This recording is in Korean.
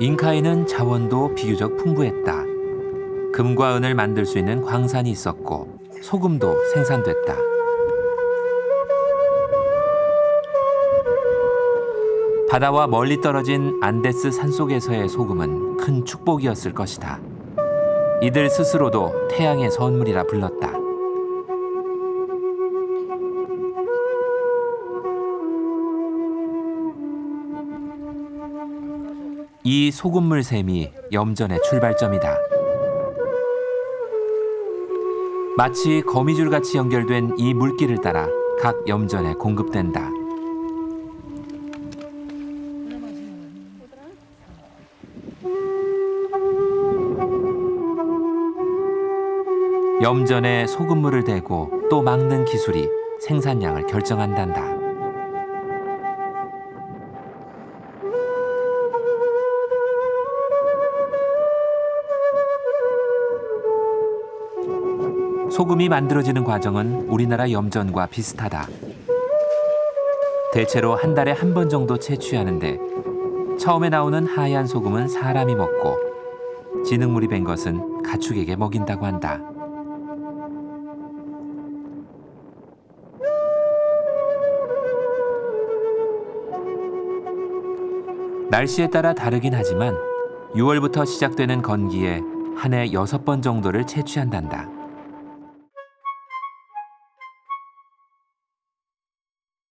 잉카에는 자원도 비교적 풍부했다. 금과 은을 만들 수 있는 광산이 있었고 소금도 생산됐다. 바다와 멀리 떨어진 안데스 산속에서의 소금은 큰 축복이었을 것이다. 이들 스스로도 태양의 선물이라 불렀다. 이 소금물 샘이 염전의 출발점이다. 마치 거미줄 같이 연결된 이 물길을 따라 각 염전에 공급된다. 염전에 소금물을 대고 또 막는 기술이 생산량을 결정한단다. 소금이 만들어지는 과정은 우리나라 염전과 비슷하다. 대체로 한 달에 한 번 정도 채취하는데 처음에 나오는 하얀 소금은 사람이 먹고 진흙물이 밴 것은 가축에게 먹인다고 한다. 날씨에 따라 다르긴 하지만 6월부터 시작되는 건기에 한 해 여섯 번 정도를 채취한단다.